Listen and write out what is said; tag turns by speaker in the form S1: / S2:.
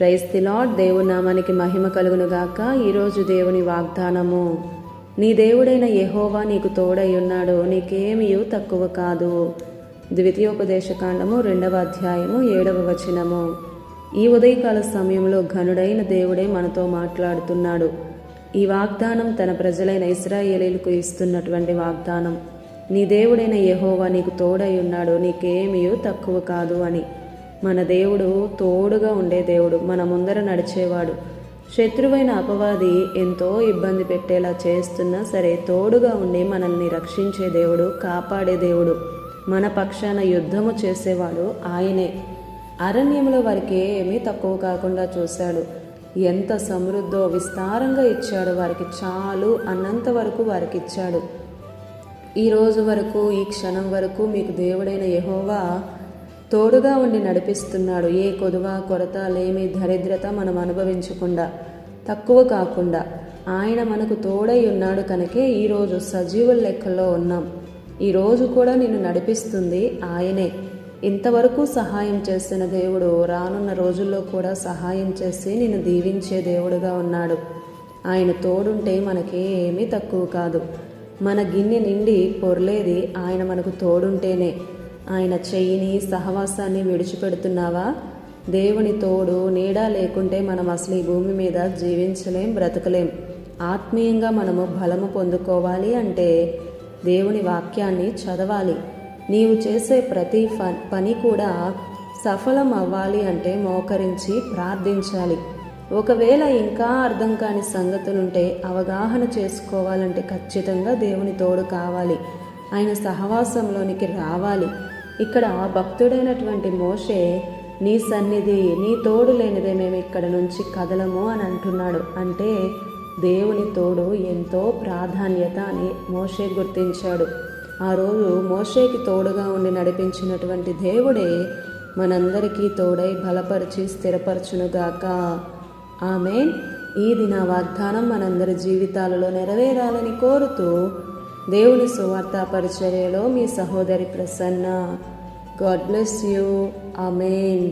S1: Praise the lord దేవుని నామానికి మహిమ కలుగును గాక ఈరోజు దేవుని వాగ్దానము నీ దేవుడైన యహోవా నీకు తోడై ఉన్నాడు నీకేమియు తక్కువ కాదు. ద్వితీయోపదేశకాండము రెండవ అధ్యాయము ఏడవ వచనము. ఈ ఉదయకాల సమయంలో ఘనుడైన దేవుడే మనతో మాట్లాడుతున్నాడు. ఈ వాగ్దానం తన ప్రజలైన ఇస్రాయేలీలకు ఇస్తున్నటువంటి వాగ్దానం. నీ దేవుడైన యహోవా నీకు తోడై ఉన్నాడు నీకేమియు తక్కువ కాదు అని. మన దేవుడు తోడుగా ఉండే దేవుడు మన ముందర నడిచేవాడు. శత్రువైన అపవాది ఎంతో ఇబ్బంది పెట్టేలా చేస్తున్నా సరే తోడుగా ఉండి మనల్ని రక్షించే దేవుడు కాపాడే దేవుడు మన పక్షాన యుద్ధము చేసేవాడు ఆయనే. అరణ్యంలో వారికి ఏమీ తక్కువ కాకుండా చూశాడు. ఎంత సమృద్ధో విస్తారంగా ఇచ్చాడు వారికి చాలు అన్నంత వరకు వారికి ఇచ్చాడు. ఈ రోజు వరకు ఈ క్షణం వరకు మీకు దేవుడైన యహోవా తోడుగా ఉండి నడిపిస్తున్నాడు. ఏ కొదువ కొరత లేమి దరిద్రత మనం అనుభవించకుండా తక్కువ కాకుండా ఆయన మనకు తోడై ఉన్నాడు కనుకే ఈరోజు సజీవుల లెక్కలో ఉన్నాం. ఈరోజు కూడా నిన్ను నడిపిస్తుంది ఆయనే. ఇంతవరకు సహాయం చేసిన దేవుడు రానున్న రోజుల్లో కూడా సహాయం చేసి నిన్ను దీవించే దేవుడుగా ఉన్నాడు. ఆయన తోడుంటే మనకి ఏమీ తక్కువ కాదు. మన గిన్నె నిండి పొర్లేది ఆయన మనకు తోడుంటేనే. ఆయన చెయ్యిని సహవాసాన్ని విడిచిపెడుతున్నావా? దేవుని తోడు నీడ లేకుంటే మనం అసలు ఈ భూమి మీద జీవించలేం బ్రతకలేం. ఆత్మీయంగా మనము బలము పొందుకోవాలి అంటే దేవుని వాక్యాన్ని చదవాలి. నీవు చేసే ప్రతి పని కూడా సఫలం అవ్వాలి అంటే మోకరించి ప్రార్థించాలి. ఒకవేళ ఇంకా అర్థం కాని సంగతులుంటే అవగాహన చేసుకోవాలంటే ఖచ్చితంగా దేవుని తోడు కావాలి. ఆయన సహవాసంలోనికి రావాలి. ఇక్కడ భక్తుడైనటువంటి మోషే నీ సన్నిధి నీ తోడు లేనిదే మేము ఇక్కడ నుంచి కదలము అని అంటున్నాడు. అంటే దేవుని తోడు ఎంతో ప్రాధాన్యత అని మోషే గుర్తించాడు. ఆ రోజు మోషేకి తోడుగా ఉండి నడిపించినటువంటి దేవుడే మనందరికీ తోడై బలపరిచి స్థిరపరచునుగాక. ఆమె ఈ దిన వాగ్దానం మనందరి జీవితాలలో నెరవేరాలని కోరుతూ దేవుని సువార్త పరిచర్యలో మీ సహోదరి Prasanna. God bless you amen